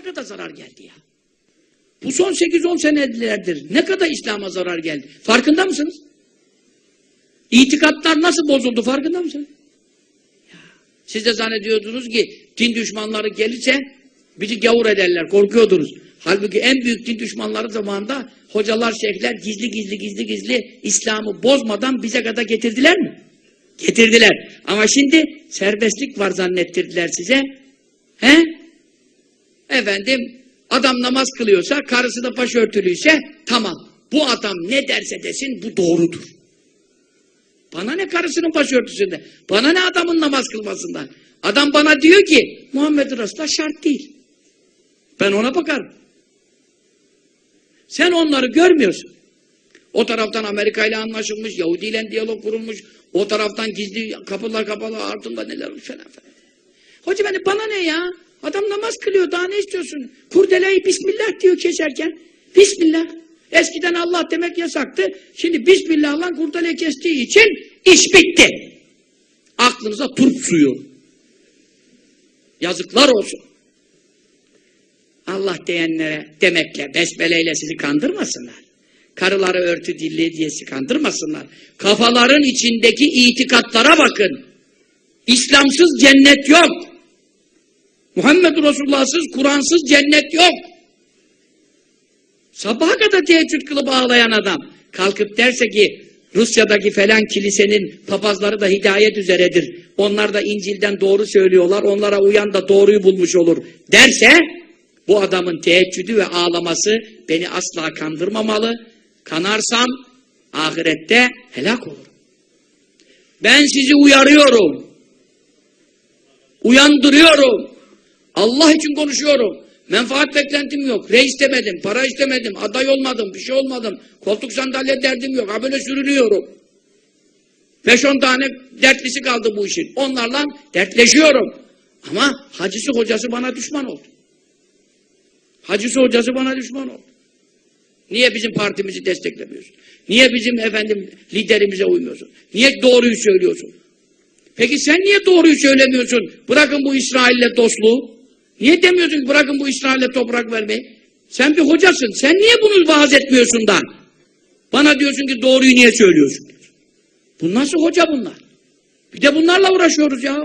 kadar zarar geldi ya. Bu son 8-10 senelerdir ne kadar İslam'a zarar geldi. Farkında mısınız? İtikatlar nasıl bozuldu farkında mısınız? Ya, siz de zannediyordunuz ki din düşmanları gelirse bizi gavur ederler, korkuyordunuz. Halbuki en büyük din düşmanları zamanında hocalar, şeyhler gizli gizli gizli gizli İslam'ı bozmadan bize kadar getirdiler mi? Getirdiler. Ama şimdi serbestlik var zannettirdiler size. He? Efendim adam namaz kılıyorsa, karısı da başörtülüyse tamam. Bu adam ne derse desin bu doğrudur. Bana ne karısının başörtüsünde? Bana ne adamın namaz kılmasından? Adam bana diyor ki Muhammed Resulullah şart değil. Ben ona bakarım. Sen onları görmüyorsun. O taraftan Amerika ile anlaşılmış, Yahudi ile diyalog kurulmuş, o taraftan gizli kapılar kapalı ardında neler falan falan. Hocam hani bana ne ya? Namaz kılıyor daha ne istiyorsun? Kurdeleyi Bismillah diyor keserken. Bismillah. Eskiden Allah demek yasaktı. Şimdi Bismillah'la kurdeleyi kestiği için iş bitti. Aklınıza turp suyu. Yazıklar olsun. Allah diyenlere demekle, besmeleyle sizi kandırmasınlar. Karıları örtü dilli diye kandırmasınlar. Kafaların içindeki itikatlara bakın. İslamsız cennet yok. Muhammed Resulullah'sız, Kur'ansız cennet yok. Sabaha kadar teheccüd kılıp ağlayan adam kalkıp derse ki Rusya'daki falan kilisenin papazları da hidayet üzeredir. Onlar da İncil'den doğru söylüyorlar. Onlara uyan da doğruyu bulmuş olur derse bu adamın teheccüdü ve ağlaması beni asla kandırmamalı. Kanarsam ahirette helak olur. Ben sizi uyarıyorum. Uyandırıyorum. Allah için konuşuyorum. Menfaat beklentim yok. Reis istemedim, para istemedim, aday olmadım, bir şey olmadım. Koltuk sandalye derdim yok. Ha böyle sürünüyorum. 5-10 tane dertlisi kaldı bu işin. Onlarla dertleşiyorum. Ama hacısı hocası bana düşman oldu. Hacısı hocası bana düşman oldu. Niye bizim partimizi desteklemiyorsun? Niye bizim efendim liderimize uymuyorsun? Niye doğruyu söylüyorsun? Peki sen niye doğruyu söylemiyorsun? Bırakın bu İsrail'le dostluğu. Niye demiyorsun ki bırakın bu İsrail'e toprak vermeyi? Sen bir hocasın. Sen niye bunu vaaz etmiyorsun da? Bana diyorsun ki doğruyu niye söylüyorsun? Bu nasıl hoca bunlar? Bir de bunlarla uğraşıyoruz ya.